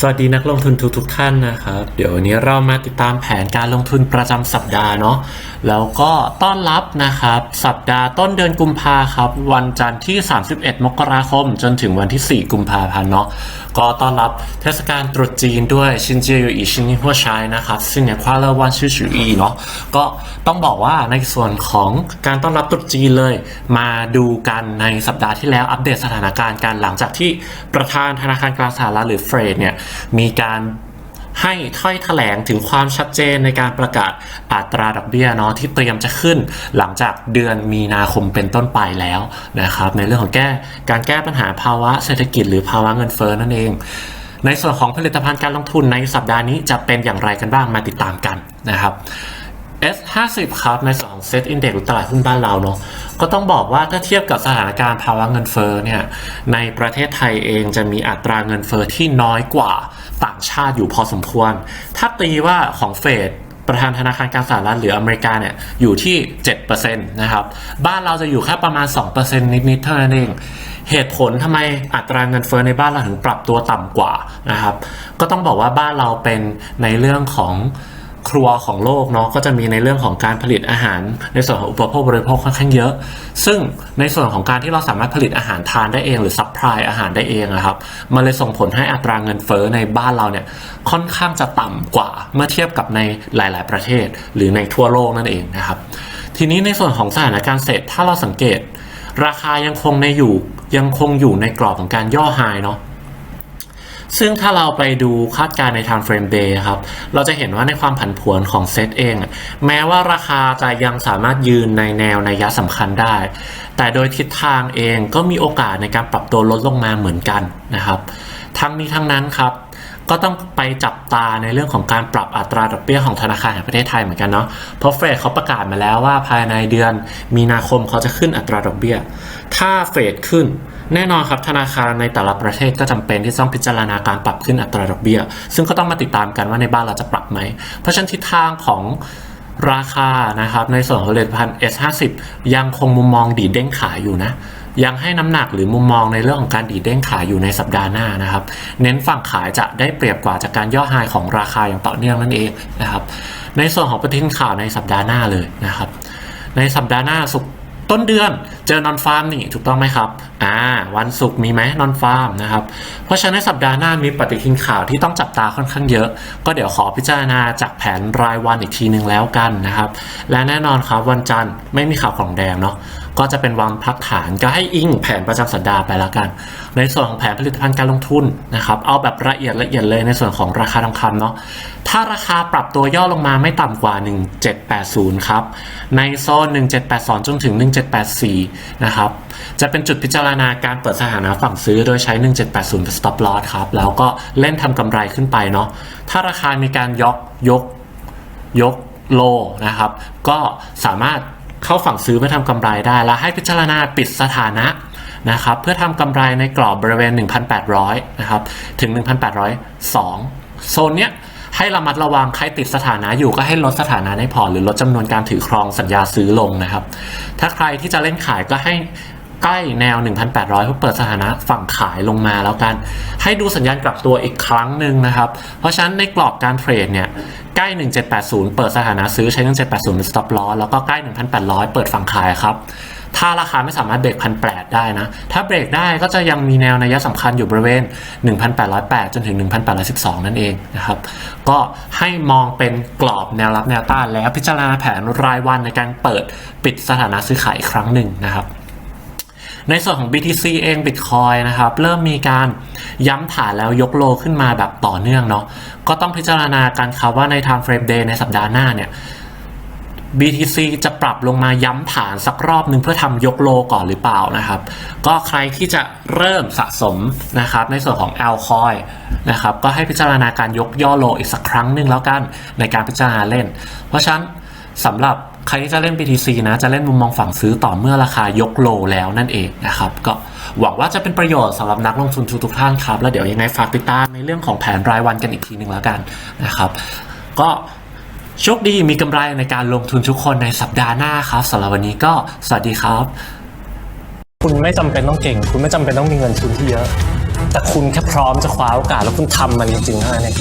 สวัสดีนักลงทุนทุกทุกท่านนะครับ เดี๋ยววันนี้เรามาติดตามแผนการลงทุนประจำสัปดาห์เนาะแล้วก็ต้อนรับนะครับ สัปดาห์ต้นเดือนกุมภาครับ วันจันทร์ที่ 31 มกราคม จนถึงวันที่ 4 กุมภาพันธ์เนาะก็ต้อนรับเทศกาลตรุษจีนด้วยชินเจียอยู่อีชินหัวชายนะครับซึ่งเนี่ยควาเลอร์วันชื่อฉืออีเนาะก็ต้องบอกว่าในส่วนของการต้อนรับตรุษจีนเลย มาดูกันในสัปดาห์ที่แล้วอัปเดตสถานการณ์กันหลังจากที่ประธานธนาคารกลางสหรัฐหรือเฟดเนี่ยมีการให้ถ้อยแถลงถึงความชัดเจนในการประกาศอัตราดอกเบี้ยเนาะที่เตรียมจะขึ้นหลังจากเดือนมีนาคมเป็นต้นไปแล้วนะครับในเรื่องของแก้การแก้ปัญหาภาวะเศรษฐกิจหรือภาวะเงินเฟ้อนั่นเอง ในส่วนของผลิตภัณฑ์การลงทุนในสัปดาห์นี้จะเป็นอย่างไรกันบ้างมาติดตามกันนะครับ S50 ครับในส่วนของ Set Index หรือตลาดหุ้นบ้านเราเนาะก็ต้องบอกว่าถ้าเทียบกับสถานการณ์ภาวะเงินเฟ้อเนี่ยในประเทศไทยเองจะมีอัตราเงินเฟ้อที่น้อยกว่าต่างชาติอยู่พอสมควร ถ้าตีว่าของเฟดประธานธนาคารกลางสหรัฐหรืออเมริกาเนี่ยอยู่ที่ 7%นะครับ บ้านเราจะอยู่แค่ประมาณ 2%นิดๆเท่านั้นเอง เหตุผลทำไมอัตราเงินเฟ้อในบ้านเราถึงปรับตัวต่ำกว่านะครับ ก็ต้องบอกว่าบ้านเราเป็นในเรื่องของ ครัวของโลกเนาะก็จะมีในเรื่องของการผลิตอาหาร ในส่วนของอุปโภคบริโภคค่อนข้างเยอะ ซึ่งในส่วนของการที่เราสามารถผลิตอาหารทานได้เอง หรือซัพพลายอาหารได้เองนะครับมันเลยส่งผลให้อัตราเงินเฟ้อในบ้านเราเนี่ยค่อนข้างจะต่ำกว่าเมื่อเทียบกับในหลาย ๆ ประเทศ หรือในทั่วโลกนั่นเองนะครับทีนี้ในส่วนของสถานการณ์เศรษฐถ้าเราสังเกต ราคายังคงในอยู่ยังคงอยู่ในกรอบของการย่อไฮเนาะ ซึ่งถ้าเราไปดูคาดการณ์ใน time frame day ครับ เราจะเห็นว่าในความผันผวนของเซตเอง แม้ว่าราคาจะยังสามารถยืนในแนวในยะสำคัญได้ แต่โดยทิศทางเองก็มีโอกาสในการปรับตัวลดลงมาเหมือนกันนะครับ ทั้งนี้ทั้งนั้นครับก็ต้องไปจับตาในเรื่องของการปรับอัตราดอกเบี้ยของธนาคารแห่งประเทศไทยเหมือนกันเนาะ เพราะเฟดเขาประกาศมาแล้วว่าภายในเดือนมีนาคมเขาจะขึ้นอัตราดอกเบี้ย ถ้าเฟดขึ้น แน่นอนครับธนาคารในแต่ละประเทศก็จำเป็นที่ต้องพิจารณาการปรับขึ้นอัตราดอกเบี้ย ซึ่งก็ต้องมาติดตามกันว่าในบ้านเราจะปรับไหม เพราะฉะนั้นทิศทางของราคานะครับในส่วนของผลิตภัณฑ์ S50 ยังคงมุมมองดีดเด้งขายอยู่นะยังให้น้ำหนักหรือมุมมองในเรื่องของการดีดเด้งขายอยู่ในสัปดาห์หน้านะครับ เน้นฝั่งขายจะได้เปรียบกว่าจากการย่อไฮของราคาอย่างต่อเนื่องนั่นเองนะครับ ในส่วนของประเด็นข่าวในสัปดาห์หน้าเลยนะครับ ในสัปดาห์หน้าสุก ต้นเดือนเจอนอนฟาร์มนี่ถูกต้องไหมครับอ่าวันศุกร์มีไหมนอนฟาร์มนะครับ เพราะฉะนั้นสัปดาห์หน้ามีปฏิทินข่าวที่ต้องจับตาค่อนข้างเยอะ ก็เดี๋ยวขอพิจารณาจากแผนรายวันอีกทีหนึ่งแล้วกันนะครับ และแน่นอนครับวันจันทร์ไม่มีข่าวของแดงเนาะ ก็จะเป็นวันพักฐานก็ให้อิงแผนประจำสัปดาห์ไปแล้วกัน ในส่วนของแผนผลิตภัณฑ์การลงทุนนะครับเอาแบบละเอียดละเอียดเลยในส่วนของราคาทองคำเนาะถ้าราคาปรับตัวย่อลงมาไม่ต่ำกว่า 1780 ครับ ในโซน 1782 จนถึง 1784 นะครับ จะเป็นจุดพิจารณาการเปิดสถานะฝั่งซื้อโดยใช้ 1780 เป็น stop loss ครับ แล้วก็เล่นทำกำไรขึ้นไปเนาะถ้าราคามีการยกยกยกโลนะครับ ก็สามารถ เข้าฝั่งซื้อเพื่อทำกำไรได้ แล้วให้พิจารณาปิดสถานะนะครับเพื่อทำกำไรในกรอบบริเวณ 1,800นะครับถึง 1,802 โซนเนี้ยให้ระมัดระวังใครติดสถานะอยู่ก็ให้ลดสถานะให้พอหรือลดจำนวนการถือครองสัญญาซื้อลงนะครับ ถ้าใครที่จะเล่นขายก็ให้ ใกล้แนว 1,800เพื่อเปิดสถานะฝั่งขายลงมาแล้วกัน ให้ดูสัญญาณกลับตัวอีกครั้งหนึ่งนะครับ เพราะฉะนั้นในกรอบการเทรดเนี่ยใกล้ 1780 เปิดสถานะซื้อใช้ 1780 เป็น stop loss แล้วก็ใกล้ 1,800 เปิดฝั่งขายครับ ถ้าราคาไม่สามารถเบรกพันแได้นะ ถ้าเบรกได้ก็จะยังมีแนวนัยสำคัญอยู่บริเวณ 1,808 จนถึง 1,812 นั่นเองนะครับ ก็ให้มองเป็นกรอบแนวรับแนวต้านแล้วพิจารณาแผนรายวันในการเปิดปิดสถานะซื้อขายอีกครั้งหนึ่งนะครับ ในส่วนของ BTC เอง Bitcoin นะครับ เริ่มมีการย้ำฐานแล้วยกโลขึ้นมาแบบต่อเนื่องเนาะก็ต้องพิจารณากันครับว่าใน Time Frame Day ในสัปดาห์หน้าเนี่ย BTC จะปรับลงมาย้ำฐานสักรอบหนึ่งเพื่อทำยกโลก่อนหรือเปล่านะครับ ก็ใครที่จะเริ่มสะสมนะครับในส่วนของ a l c o i นะครับก็ให้พิจารณาการยกย่อโลอีกสักครั้งหนึ่งแล้วกันในการพิจารณาเล่น เพราะฉะนั้นสำหรับ ใครที่จะเล่น BTC นะ จะเล่นมุมมองฝั่งซื้อต่อเมื่อราคายกโลแล้วนั่นเองนะครับ ก็หวังว่าจะเป็นประโยชน์สำหรับนักลงทุนทุกท่านครับ แล้วเดี๋ยวยังไงฝากติดตามในเรื่องของแผนรายวันกันอีกทีหนึ่งแล้วกันนะครับ ก็โชคดีมีกำไรในการลงทุนทุกคนในสัปดาห์หน้าครับสำหรับวันนี้ก็สวัสดีครับ คุณไม่จำเป็นต้องเก่ง คุณไม่จำเป็นต้องมีเงินทุนที่เยอะ แต่คุณแค่พร้อมจะคว้าโอกาสแล้วคุณทำมันจริงๆเท่านั้นเอง